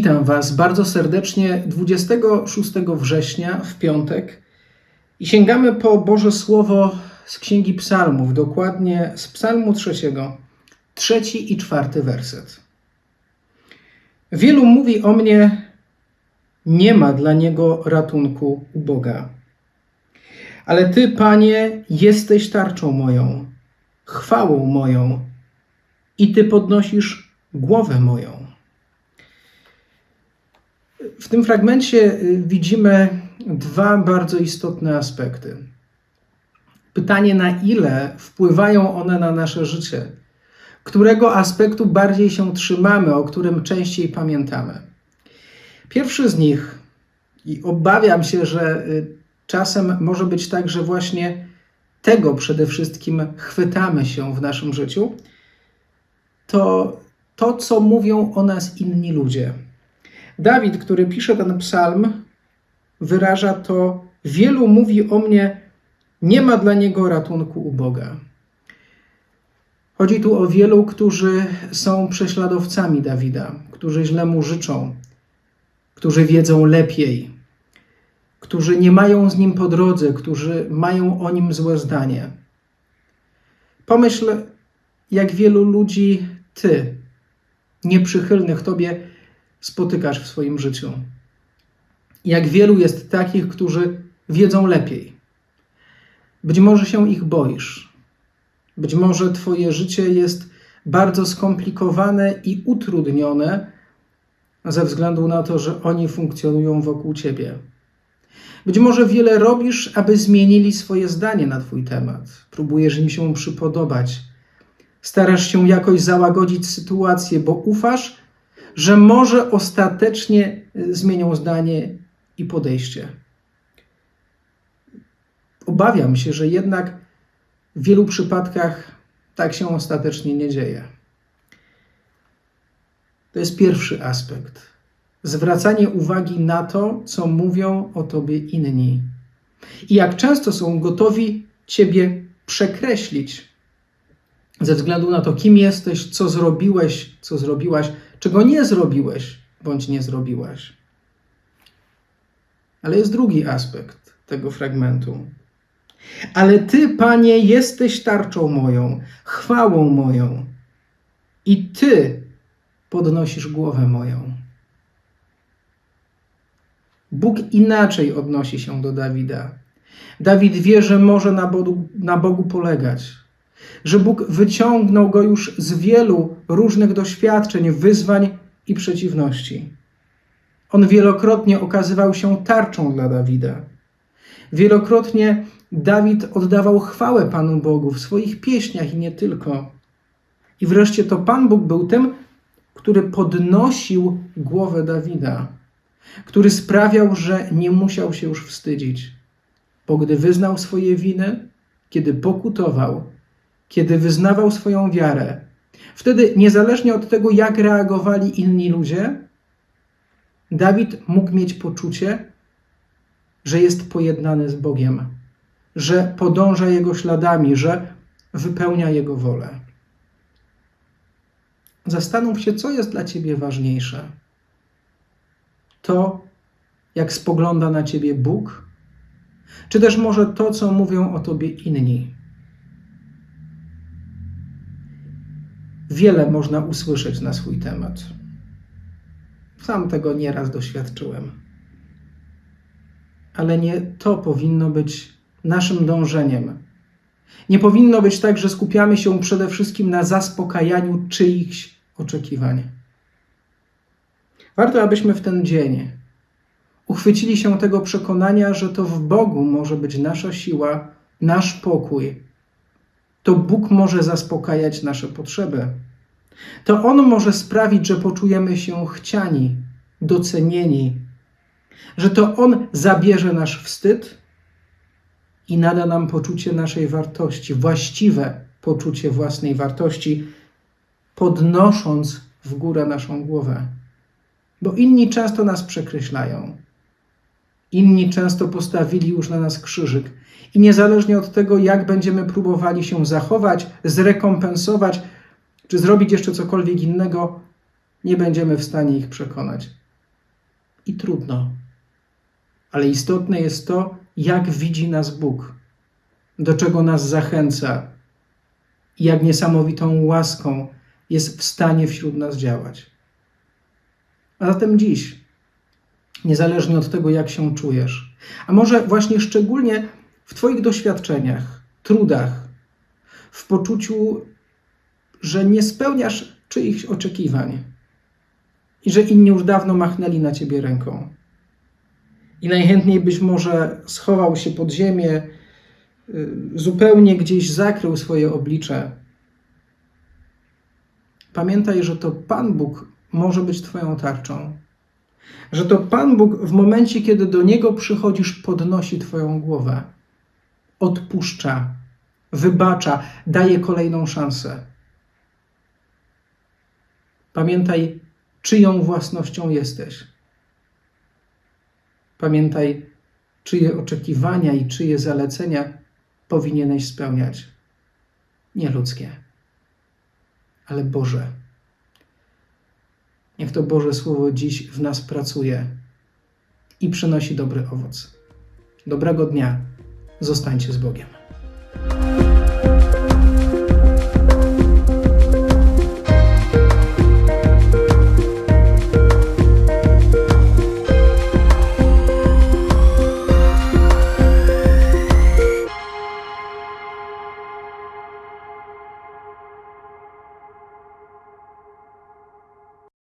Witam Was bardzo serdecznie 26 września w piątek i sięgamy po Boże Słowo z Księgi Psalmów, dokładnie z Psalmu trzeciego, trzeci i czwarty werset. Wielu mówi o mnie, nie ma dla niego ratunku u Boga. Ale Ty, Panie, jesteś tarczą moją, chwałą moją i Ty podnosisz głowę moją. W tym fragmencie y, widzimy dwa bardzo istotne aspekty. Pytanie, na ile wpływają one na nasze życie, którego aspektu bardziej się trzymamy, o którym częściej pamiętamy. Pierwszy z nich, i obawiam się, że y, czasem może być tak, że właśnie tego przede wszystkim chwytamy się w naszym życiu, to to, co mówią o nas inni ludzie. Dawid, który pisze ten psalm, wyraża to: Wielu mówi o mnie, nie ma dla niego ratunku u Boga. Chodzi tu o wielu, którzy są prześladowcami Dawida, którzy źle mu życzą, którzy wiedzą lepiej, którzy nie mają z nim po drodze, którzy mają o nim złe zdanie. Pomyśl, jak wielu ludzi ty, nieprzychylnych tobie, spotykasz w swoim życiu. Jak wielu jest takich, którzy wiedzą lepiej. Być może się ich boisz. Być może Twoje życie jest bardzo skomplikowane i utrudnione ze względu na to, że oni funkcjonują wokół Ciebie. Być może wiele robisz, aby zmienili swoje zdanie na Twój temat. Próbujesz im się przypodobać. Starasz się jakoś załagodzić sytuację, bo ufasz, że może ostatecznie y, zmienią zdanie i podejście. Obawiam się, że jednak w wielu przypadkach tak się ostatecznie nie dzieje. To jest pierwszy aspekt. Zwracanie uwagi na to, co mówią o tobie inni. I jak często są gotowi ciebie przekreślić ze względu na to, kim jesteś, co zrobiłeś, co zrobiłaś, czego nie zrobiłeś bądź nie zrobiłaś. Ale jest drugi aspekt tego fragmentu. Ale Ty, Panie, jesteś tarczą moją, chwałą moją, i Ty podnosisz głowę moją. Bóg inaczej odnosi się do Dawida. Dawid wie, że może na Bogu, na Bogu polegać, że Bóg wyciągnął go już z wielu różnych doświadczeń, wyzwań i przeciwności. On wielokrotnie okazywał się tarczą dla Dawida. Wielokrotnie Dawid oddawał chwałę Panu Bogu w swoich pieśniach i nie tylko. I wreszcie to Pan Bóg był tym, który podnosił głowę Dawida, który sprawiał, że nie musiał się już wstydzić, bo gdy wyznał swoje winy, kiedy pokutował, kiedy wyznawał swoją wiarę, wtedy niezależnie od tego, jak reagowali inni ludzie, Dawid mógł mieć poczucie, że jest pojednany z Bogiem, że podąża Jego śladami, że wypełnia Jego wolę. Zastanów się, co jest dla Ciebie ważniejsze. To, jak spogląda na Ciebie Bóg, czy też może to, co mówią o Tobie inni. Wiele można usłyszeć na swój temat. Sam tego nieraz doświadczyłem. Ale nie to powinno być naszym dążeniem. Nie powinno być tak, że skupiamy się przede wszystkim na zaspokajaniu czyichś oczekiwań. Warto, abyśmy w ten dzień uchwycili się tego przekonania, że to w Bogu może być nasza siła, nasz pokój. To Bóg może zaspokajać nasze potrzeby. To On może sprawić, że poczujemy się chciani, docenieni, że to On zabierze nasz wstyd i nada nam poczucie naszej wartości, właściwe poczucie własnej wartości, podnosząc w górę naszą głowę. Bo inni często nas przekreślają. Inni często postawili już na nas krzyżyk. I niezależnie od tego, jak będziemy próbowali się zachować, zrekompensować, czy zrobić jeszcze cokolwiek innego, nie będziemy w stanie ich przekonać. i trudno. Ale istotne jest to, jak widzi nas Bóg, do czego nas zachęca i jak niesamowitą łaską jest w stanie wśród nas działać. A zatem dziś, niezależnie od tego, jak się czujesz, a może właśnie szczególnie w Twoich doświadczeniach, trudach, w poczuciu, że nie spełniasz czyichś oczekiwań i że inni już dawno machnęli na Ciebie ręką. I najchętniej byś może schował się pod ziemię, y, zupełnie gdzieś zakrył swoje oblicze. Pamiętaj, że to Pan Bóg może być Twoją tarczą. Że to Pan Bóg w momencie, kiedy do Niego przychodzisz, podnosi Twoją głowę, odpuszcza, wybacza, daje kolejną szansę. Pamiętaj, czyją własnością jesteś. Pamiętaj, czyje oczekiwania i czyje zalecenia powinieneś spełniać. Nie ludzkie, ale Boże. Niech to Boże Słowo dziś w nas pracuje i przynosi dobry owoc. Dobrego dnia. Zostańcie z Bogiem.